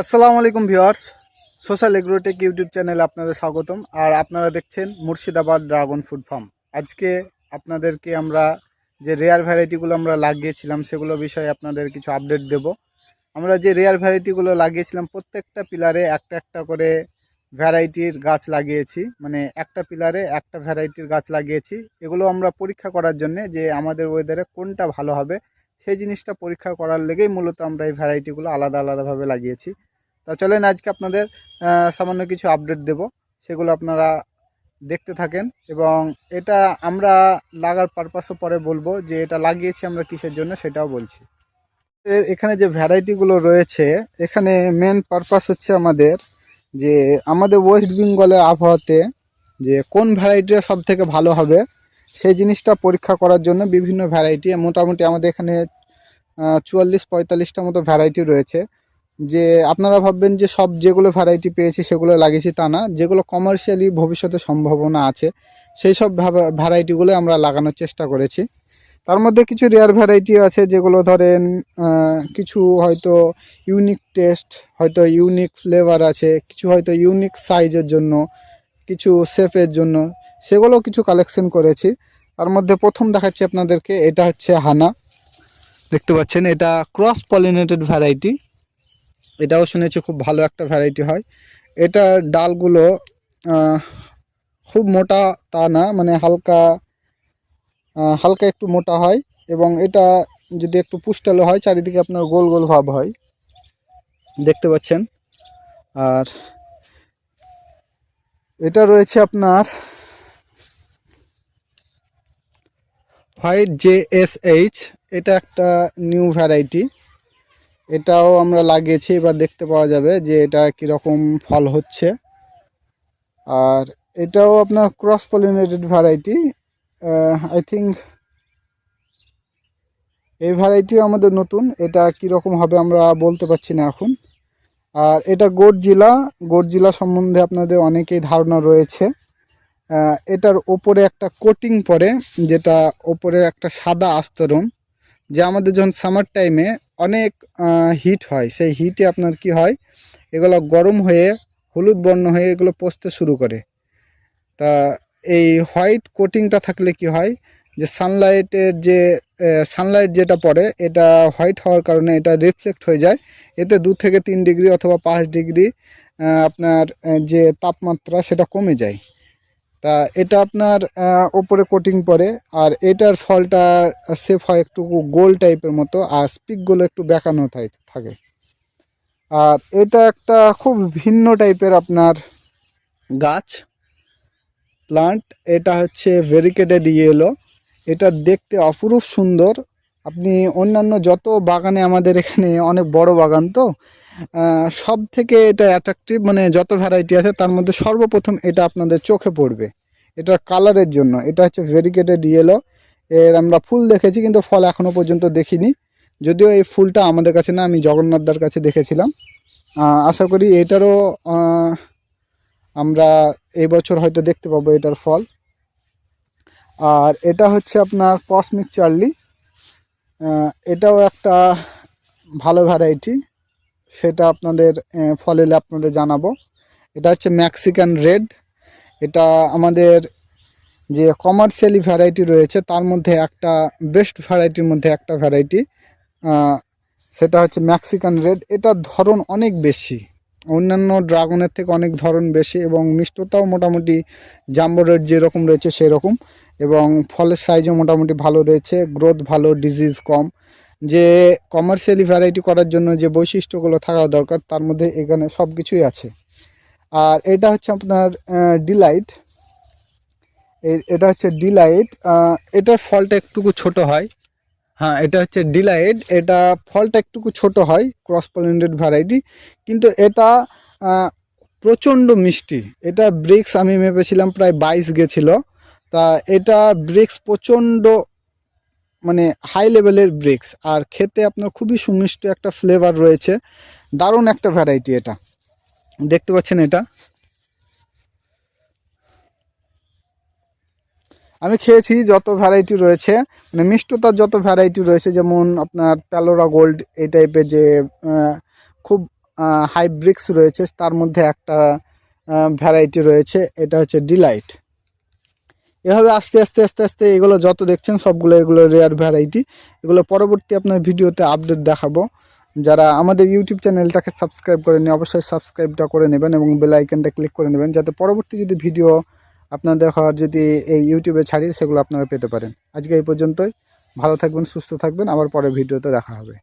আসসালামু আলাইকুম viewers. Social Agrotech YouTube চ্যানেলে আপনাদের স্বাগতম। আর আপনারা দেখছেন মুর্শিদাবাদ ড্রাগন ফুড ফার্ম। আজকে আপনাদেরকে আমরা যে রেয়ার ভ্যারাইটিগুলো আমরা লাগিয়েছিলাম, সেগুলো বিষয়ে আপনাদের কিছু আপডেট দেব। আমরা যে রেয়ার ভ্যারাইটিগুলো লাগিয়েছিলাম, প্রত্যেকটা পিলারে একটা একটা করে ভ্যারাইটির গাছ লাগিয়েছি। মানে একটা পিলারে একটা ভ্যারাইটির গাছ লাগিয়েছি। এগুলো আমরা পরীক্ষা করার জন্যে যে আমাদের ওয়েদারে কোনটা ভালো হবে, সেই জিনিসটা পরীক্ষা করার লেগেই মূলত আমরা এই ভ্যারাইটিগুলো আলাদা আলাদাভাবে লাগিয়েছি। তা চলেন আজকে আপনাদের সামান্য কিছু আপডেট দেব। সেগুলো আপনারা দেখতে থাকেন এবং এটা আমরা লাগার পারপাসও পরে বলব যে এটা লাগিয়েছি আমরা কিসের জন্য সেটাও বলছি। এখানে যে ভ্যারাইটিগুলো রয়েছে, এখানে মেন পারপাস হচ্ছে আমাদের যে আমাদের ওয়েস্ট বেঙ্গলের আবহাওয়াতে যে কোন ভ্যারাইটিটা সব থেকে ভালো হবে, সেই জিনিসটা পরীক্ষা করার জন্য বিভিন্ন ভ্যারাইটি মোটামুটি আমাদের এখানে চুয়াল্লিশ পঁয়তাল্লিশটা মতো ভ্যারাইটি রয়েছে। যে আপনারা ভাববেন যে সব যেগুলো ভ্যারাইটি পেয়েছি সেগুলো লাগিয়েছি তা না, যেগুলো কমার্শিয়ালি ভবিষ্যতে সম্ভাবনা আছে, সেই সব ভ্যারাইটিগুলো আমরা লাগানোর চেষ্টা করেছি। তার মধ্যে কিছু রেয়ার ভ্যারাইটি আছে যেগুলো ধরেন কিছু হয়তো ইউনিক টেস্ট হয়তো ইউনিক ফ্লেভার আছে, কিছু হয়তো ইউনিক সাইজের জন্য, কিছু শেপের জন্য, সেগুলো কিছু কালেকশন করেছি। তার মধ্যে প্রথম দেখাচ্ছি আপনাদেরকে, এটা হচ্ছে হানা। দেখতে পাচ্ছেন, এটা ক্রস পলিনেটেড ভ্যারাইটি এটাও শুনেছি খুব ভালো একটা ভ্যারাইটি হয়। এটার ডালগুলো খুব মোটা তা না মানে হালকা হালকা একটু মোটা হয় এবং এটা যদি একটু পুষ্টালো হয়, চারিদিকে আপনার গোল গোল ভাব হয়। দেখতে পাচ্ছেন? আর এটা রয়েছে আপনার হোয়াইট জে এস এইচ এটা একটা নিউ ভ্যারাইটি এটাও আমরা লাগিয়েছি, এবার দেখতে পাওয়া যাবে যে এটা কীরকম ফল হচ্ছে। আর এটাও আপনার cross pollinated variety I think এই ভ্যারাইটিও আমাদের নতুন, এটা কীরকম হবে আমরা বলতে পারছি না এখন। আর এটা গোডজিলা গোডজিলা সম্বন্ধে আপনাদের অনেকেই ধারণা রয়েছে। এটার ওপরে একটা কোটিং পরে যেটা ওপরে একটা সাদা আস্তরণ। যে আমাদের যখন সামার টাইমে অনেক হিট হয়, সেই হিটে আপনার কি হয়? এগুলো গরম হয়ে, হলুদ বর্ণ হয়ে এগুলো পচতে শুরু করে। তা এই হোয়াইট কোটিংটা থাকলে কি হয়? যে সানলাইটের যে সানলাইট যেটা পড়ে, এটা হোয়াইট হওয়ার কারণে এটা রিফ্লেক্ট হয়ে যায়। এতে দু থেকে তিন ডিগ্রি অথবা পাঁচ ডিগ্রি আপনার যে তাপমাত্রা সেটা কমে যায়। তা এটা আপনার ওপরে কোটিং পরে, আর এটার ফলটা সেফ হয় একটু গোল টাইপের মতো, আর স্পিকগুলো একটু বেঁকানো থাকে। আর এটা একটা খুব ভিন্ন টাইপের আপনার গাছ প্লান্ট এটা হচ্ছে ভেরিকেটেড ইয়েলো এটা দেখতে অপরূপ সুন্দর। আপনি অন্যান্য যত বাগানে আমাদের এখানে অনেক বড় বাগান তো সব থেকে এটা অ্যাট্রাকটিভ মানে যত ভ্যারাইটি আছে, তার মধ্যে সর্বপ্রথম এটা আপনাদের চোখে পড়বে। এটার কালারের জন্য। এটা হচ্ছে ভেরিকেটেড ইয়েলো এর আমরা ফুল দেখেছি, কিন্তু ফল এখনও পর্যন্ত দেখিনি। যদিও এই ফুলটা আমাদের কাছে না, আমি জগন্নাথদার কাছে দেখেছিলাম। আশা করি এটারও আমরা এই বছর হয়তো দেখতে পাবো এটার ফল। আর এটা হচ্ছে আপনার কসমিক চার্লি এটাও একটা ভালো ভ্যারাইটি সেটা আপনাদের ফল আপনাদের জানাব। এটা হচ্ছে ম্যাক্সিকান রেড এটা আমাদের যে কমার্শিয়ালি ভ্যারাইটি রয়েছে, তার মধ্যে একটা বেস্ট ভ্যারাইটির মধ্যে একটা ভ্যারাইটি সেটা হচ্ছে ম্যাক্সিকান রেড এটার ধরন অনেক বেশি। অন্যান্য ড্রাগনের থেকে অনেক ধরন বেশি এবং মিষ্টতাও মোটামুটি জাম্বো রেড যেরকম রয়েছে সেরকম এবং ফলের সাইজও মোটামুটি ভালো রয়েছে। গ্রোথ ভালো ডিজিজ কম। যে কমার্শিয়ালি ভ্যারাইটি করার জন্য যে বৈশিষ্ট্যগুলো থাকা দরকার, তার মধ্যে এখানে সব কিছুই আছে। আর এটা হচ্ছে আপনার ডিলাইট এটা হচ্ছে ডিলাইট এটার ফলটা একটুকু ছোট হয়। হ্যাঁ এটা হচ্ছে ডিলাইট এটা ফলটা একটুকু ছোট হয় ক্রস পলিনেটেড ভ্যারাইটি কিন্তু এটা প্রচণ্ড মিষ্টি। এটা ব্রিক্স আমি মেপেছিলাম প্রায় বাইশ গেছিল। তা এটা ব্রিক্স প্রচণ্ড মানে হাই লেভেলের ব্রিক্স আর খেতে আপনার খুবই সুমিষ্ট একটা ফ্লেভার রয়েছে। দারুণ একটা ভ্যারাইটি এটা। দেখতে পাচ্ছেন এটা? আমি খেয়েছি যত ভ্যারাইটি রয়েছে মানে মিষ্টতার যত ভ্যারাইটি রয়েছে, যেমন আপনার প্যালোরা গোল্ড এই টাইপের যে খুব হাইব্রিক্স রয়েছে, তার মধ্যে একটা ভ্যারাইটি রয়েছে, এটা হচ্ছে ডিলাইট এভাবে আস্তে আস্তে আস্তে আস্তে এগুলো যত দেখছেন সবগুলো এগুলো রেয়ার ভ্যারাইটি এগুলো পরবর্তী আপনার ভিডিওতে আপডেট দেখাবো। যারা আমাদের ইউটিউব চ্যানেলটাকে সাবস্ক্রাইব করেনি অবশ্যই সাবস্ক্রাইবটা করে নেবেন এবং বেল আইকনটা ক্লিক করে নেবেন, যাতে পরবর্তী যদি ভিডিও আপনাদের হওয়ার যদি এই ইউটিউবে ছাড়ি, সেগুলো আপনারা পেতে পারেন। আজকে এই পর্যন্তই। ভালো থাকবেন, সুস্থ থাকবেন। আবার পরের ভিডিওতে দেখা হবে।